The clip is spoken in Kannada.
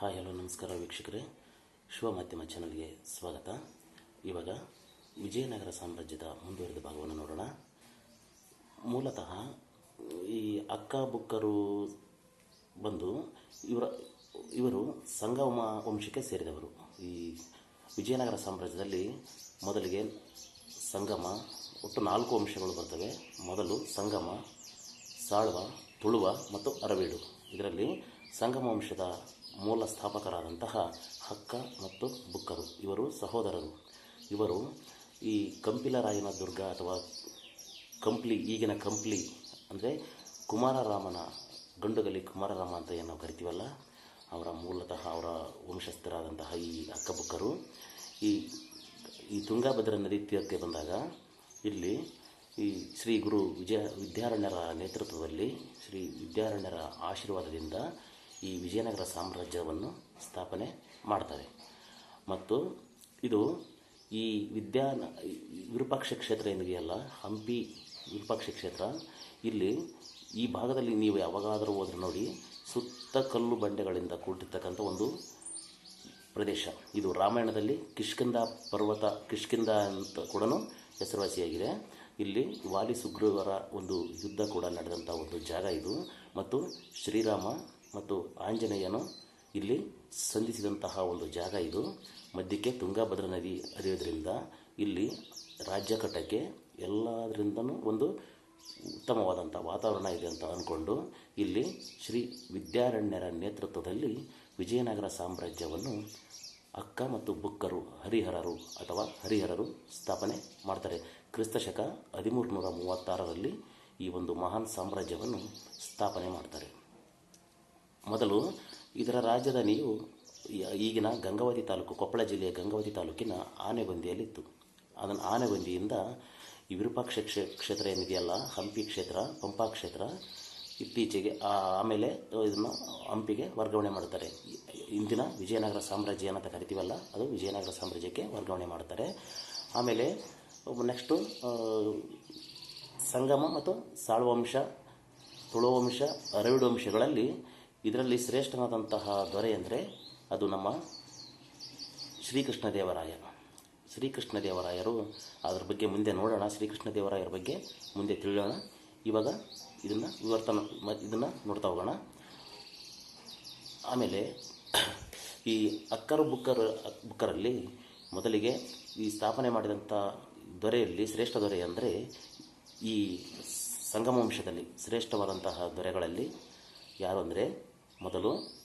ಹಾಯ್, ಹಲೋ, ನಮಸ್ಕಾರ ವೀಕ್ಷಕರೇ. ಶಿವ ಮಾಧ್ಯಮ ಚಾನಲ್ಗೆ ಸ್ವಾಗತ. ಇವಾಗ ವಿಜಯನಗರ ಸಾಮ್ರಾಜ್ಯದ ಮುಂದುವರಿದ ಭಾಗವನ್ನು ನೋಡೋಣ. ಮೂಲತಃ ಈ ಅಕ್ಕ ಬುಕ್ಕರು ಬಂದು ಇವರ, ಇವರು ಸಂಗಮ ವಂಶಕ್ಕೆ ಸೇರಿದವರು. ಈ ವಿಜಯನಗರ ಸಾಮ್ರಾಜ್ಯದಲ್ಲಿ ಮೊದಲಿಗೆ ಸಂಗಮ, ಒಟ್ಟು ನಾಲ್ಕು ವಂಶಗಳು ಬರ್ತವೆ. ಮೊದಲು ಸಂಗಮ, ಸಾಳ್ವ, ತುಳುವ ಮತ್ತು ಅರವೀಡು ಇದರಲ್ಲಿ ಸಂಗಮ ವಂಶದ ಮೂಲ ಸ್ಥಾಪಕರಾದಂತಹ ಹಕ್ಕ ಮತ್ತು ಬುಕ್ಕರು. ಇವರು ಸಹೋದರರು. ಇವರು ಈ ಕಂಪಿಲರಾಯನ ದುರ್ಗ ಅಥವಾ ಕಂಪ್ಲಿ, ಈಗಿನ ಕಂಪ್ಲಿ ಅಂದರೆ ಕುಮಾರರಾಮನ ಗಂಡುಗಲಿ ಕುಮಾರರಾಮ ಅಂತ ಏನು ನಾವು ಕರಿತೀವಲ್ಲ, ಅವರ ಮೂಲತಃ ಅವರ ವಂಶಸ್ಥರಾದಂತಹ ಈ ಅಕ್ಕಬುಕ್ಕರು ಈ ಈ ತುಂಗಾಭದ್ರಾ ನದಿ ತೀರಕ್ಕೆ ಬಂದಾಗ ಇಲ್ಲಿ ಈ ಶ್ರೀ ಗುರು ವಿಜಯ, ವಿದ್ಯಾರಣ್ಯರ ನೇತೃತ್ವದಲ್ಲಿ, ಶ್ರೀ ವಿದ್ಯಾರಣ್ಯರ ಆಶೀರ್ವಾದದಿಂದ ಈ ವಿಜಯನಗರ ಸಾಮ್ರಾಜ್ಯವನ್ನು ಸ್ಥಾಪನೆ ಮಾಡ್ತಾರೆ ಮತ್ತು ಇದು ಈ ವಿದ್ಯಾ ವಿರೂಪಾಕ್ಷ ಕ್ಷೇತ್ರ ಏನಿದೆಯಲ್ಲ ಹಂಪಿ ವಿರೂಪಾಕ್ಷ ಕ್ಷೇತ್ರ, ಇಲ್ಲಿ ಈ ಭಾಗದಲ್ಲಿ ನೀವು ಯಾವಾಗಾದರೂ ಹೋದ್ರೆ ನೋಡಿ, ಸುತ್ತ ಕಲ್ಲು ಬಂಡೆಗಳಿಂದ ಕೂಡಿರ್ತಕ್ಕಂಥ ಒಂದು ಪ್ರದೇಶ. ಇದು ರಾಮಾಯಣದಲ್ಲಿ ಕಿಷ್ಕಿಂದ ಪರ್ವತ ಕಿಷ್ಕಿಂದ ಅಂತ ಕೂಡ ಹೆಸರುವಾಸಿಯಾಗಿದೆ. ಇಲ್ಲಿ ವಾಲಿ ಸುಗ್ರೀವರ ಒಂದು ಯುದ್ಧ ಕೂಡ ನಡೆದಂಥ ಒಂದು ಜಾಗ ಇದು. ಮತ್ತು ಶ್ರೀರಾಮ ಮತ್ತು ಆಂಜನೇಯನು ಇಲ್ಲಿ ಸಂಧಿಸಿದಂತಹ ಒಂದು ಜಾಗ ಇದು. ಮಧ್ಯಕ್ಕೆ ತುಂಗಾಭದ್ರಾ ನದಿ ಹರಿಯೋದ್ರಿಂದ ಇಲ್ಲಿ ರಾಜ್ಯ ಕಟ್ಟಕ್ಕೆ ಎಲ್ಲದರಿಂದನೂ ಒಂದು ಉತ್ತಮವಾದಂಥ ವಾತಾವರಣ ಇದೆ ಅಂತ ಅಂದ್ಕೊಂಡು ಇಲ್ಲಿ ಶ್ರೀ ವಿದ್ಯಾರಣ್ಯರ ನೇತೃತ್ವದಲ್ಲಿ ವಿಜಯನಗರ ಸಾಮ್ರಾಜ್ಯವನ್ನು ಅಕ್ಕ ಮತ್ತು ಬುಕ್ಕರು ಹರಿಹರರು ಅಥವಾ ಹರಿಹರರು ಸ್ಥಾಪನೆ ಮಾಡ್ತಾರೆ. ಕ್ರಿಸ್ತಶಕ ಹದಿಮೂರು ನೂರ ಮೂವತ್ತಾರರಲ್ಲಿ ಈ ಒಂದು ಮಹಾನ್ ಸಾಮ್ರಾಜ್ಯವನ್ನು ಸ್ಥಾಪನೆ ಮಾಡ್ತಾರೆ. ಮೊದಲು ಇದರ ರಾಜಧಾನಿಯು ಈಗಿನ ಗಂಗಾವತಿ ತಾಲೂಕು, ಕೊಪ್ಪಳ ಜಿಲ್ಲೆಯ ಗಂಗಾವತಿ ತಾಲೂಕಿನ ಆನೆಗೊಂದಿಯಲ್ಲಿತ್ತು. ಅದನ್ನು ಆನೆಗೊಂದಿಯಿಂದ ಈ ವಿರೂಪಾಕ್ಷ ಕ್ಷೇ ಕ್ಷೇತ್ರ ಏನಿದೆಯಲ್ಲ, ಹಂಪಿ ಕ್ಷೇತ್ರ, ಪಂಪಾ ಕ್ಷೇತ್ರ, ಇತ್ತೀಚೆಗೆ ಆಮೇಲೆ ಇದನ್ನು ಹಂಪಿಗೆ ವರ್ಗಾವಣೆ ಮಾಡ್ತಾರೆ ಇಂದಿನ ವಿಜಯನಗರ ಸಾಮ್ರಾಜ್ಯ ಅಂತ ಕರಿತೀವಲ್ಲ, ಅದು ವಿಜಯನಗರ ಸಾಮ್ರಾಜ್ಯಕ್ಕೆ ವರ್ಗಾವಣೆ ಮಾಡ್ತಾರೆ ಆಮೇಲೆ ನೆಕ್ಸ್ಟು ಸಂಗಮ ಮತ್ತು ಸಾಳ್ವಂಶ, ತುಳುವಂಶ ಅರವಿಡು ವಂಶಗಳಲ್ಲಿ ಇದರಲ್ಲಿ ಶ್ರೇಷ್ಠವಾದಂತಹ ದೊರೆ ಅಂದರೆ ಅದು ನಮ್ಮ ಶ್ರೀಕೃಷ್ಣ ಶ್ರೀಕೃಷ್ಣದೇವರಾಯರು ಶ್ರೀಕೃಷ್ಣ ದೇವರಾಯರು ಅದರ ಬಗ್ಗೆ ಮುಂದೆ ನೋಡೋಣ. ಶ್ರೀಕೃಷ್ಣದೇವರಾಯರ ಬಗ್ಗೆ ಮುಂದೆ ತಿಳಿಯೋಣ. ಇವಾಗ ಇದನ್ನು ವಿವರ್ತನ, ಇದನ್ನು ನೋಡ್ತಾ ಹೋಗೋಣ. ಆಮೇಲೆ ಈ ಅಕ್ಕರು ಬುಕ್ಕರ್, ಬುಕ್ಕರಲ್ಲಿ ಮೊದಲಿಗೆ ಈ ಸ್ಥಾಪನೆ ಮಾಡಿದಂಥ ದೊರೆಯಲ್ಲಿ, ಶ್ರೇಷ್ಠ ದೊರೆ ಅಂದರೆ ಈ ಸಂಗಮ ವಂಶದಲ್ಲಿ ಶ್ರೇಷ್ಠವಾದಂತಹ ದೊರೆಗಳಲ್ಲಿ ಯಾರು ಅಂದರೆ ಮೊದಲು